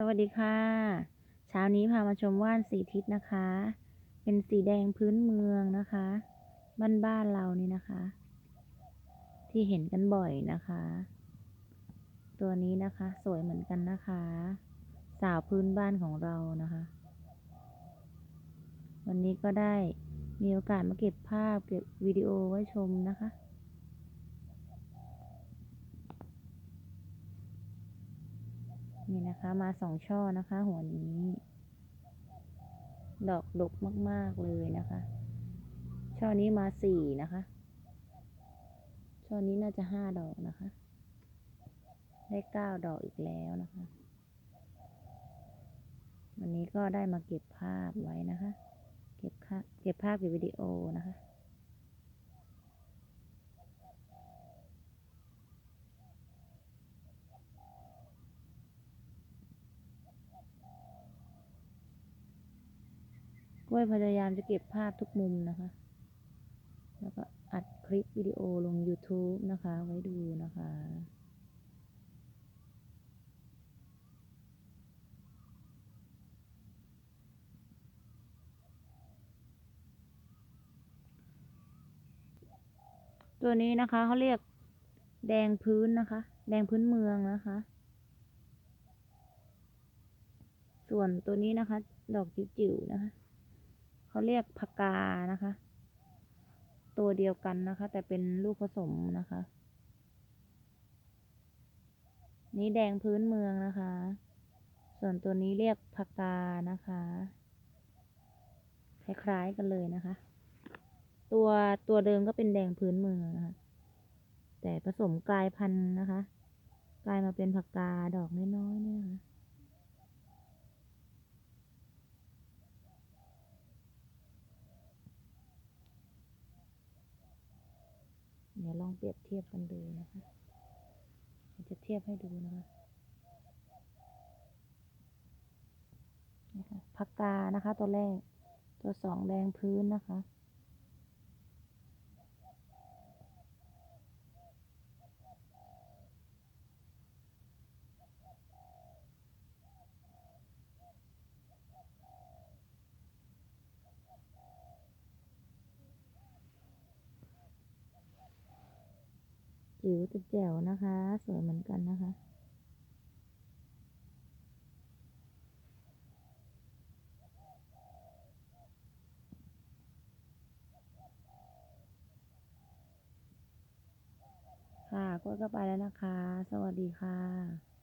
สวัสดีค่ะ เช้านี้พามาชมว่านสีทิศนะคะ เป็นสีแดงพื้นเมืองนะคะ บ้านบ้านๆเรานี่นะคะ ที่เห็นกันบ่อยนะคะ ตัวนี้นะคะสวยเหมือนกันนะคะ สาวพื้นบ้านของเรานะคะ วันนี้ก็ได้มีโอกาสมาเก็บภาพเก็บวิดีโอไว้ชมนะคะ นี่นะคะมาสองช่อนะคะ หัวนี้ ดอกดกมากๆเลยนะคะ ช่อนี้มาสี่นะคะ ช่อนี้น่าจะห้าดอกนะคะ ได้เก้าดอกอีกแล้วนะคะ วันนี้ก็ได้มาเก็บภาพไว้นะคะ เก็บภาพเก็บภาพเก็บวิดีโอนะคะ กล้วยพยายามจะเก็บภาพทุกมุมนะคะ แล้วก็อัดคลิปวิดีโอลง YouTube นะคะ ไว้ดูนะคะ ตัวนี้นะคะเขาเรียกแดงพื้นนะคะ แดงพื้นเมืองนะคะ ส่วนตัวนี้นะคะ ดอกจิ๋วๆนะคะ เขาเรียกพกานะคะ ตัวเดียวกันนะคะ แต่เป็นลูกผสมนะคะ นี้แดงพื้นเมืองนะคะ ส่วนตัวนี้เรียกพกานะคะ คล้ายๆกันเลยนะคะ ตัวตัวเดิมก็เป็นแดงพื้นเมืองนะคะ แต่ผสมกลายพันธุ์นะคะ กลายมาเป็นผักกาดอกน้อยๆเนี่ยนะคะ ดี๋ยวลองเปรียบเทียบกันดูนะคะจะเทียบให้ดูนะคะนะคะผักกานะคะ ตัวแรก ตัวสองแดงพื้นนะคะ จิ๋วแต่แจ๋วนะคะ สวยเหมือนกันนะคะ ค่ะกล้วยก็ไปแล้วนะคะ สวัสดีค่ะ